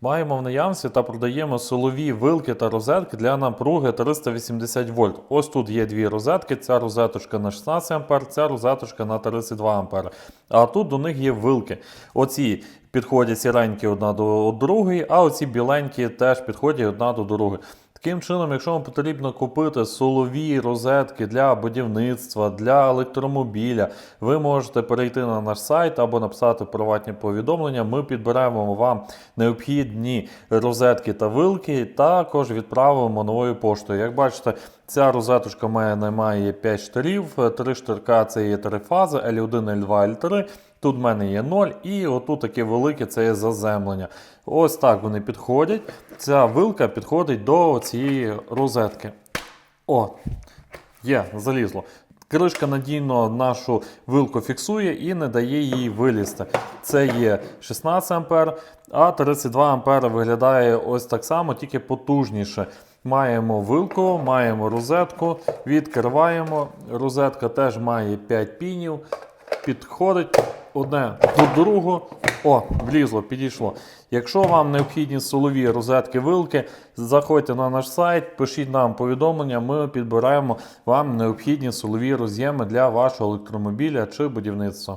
Маємо в наявності та продаємо силові вилки та розетки для напруги 380 вольт. Ось тут є дві розетки. Ця розеточка на 16 А, ця розеточка на 32 А. А тут до них є вилки. Оці підходять сіренькі одна до другої, а оці біленькі теж підходять одна до другої. Таким чином, якщо вам потрібно купити солові розетки для будівництва, для електромобіля, ви можете перейти на наш сайт або написати приватні повідомлення. Ми підберемо вам необхідні розетки та вилки, також відправимо новою поштою. Як бачите, ця розеточка має, має 5 штирів, 3 штирка це є три фази, L1, L2, L3. Тут в мене є 0, і отут таке велике це є заземлення. Ось так вони підходять. Ця вилка підходить до цієї розетки. О, є, залізло. Кришка надійно нашу вилку фіксує і не дає їй вилізти. Це є 16 А, а 32 А виглядає ось так само, тільки потужніше. Маємо вилку, маємо розетку, відкриваємо. Розетка теж має 5 пінів. Підходить одне до другого. О, влізло, підійшло. Якщо вам необхідні силові розетки вилки, заходьте на наш сайт, пишіть нам повідомлення, ми підбираємо вам необхідні силові роз'єми для вашого електромобіля чи будівництва.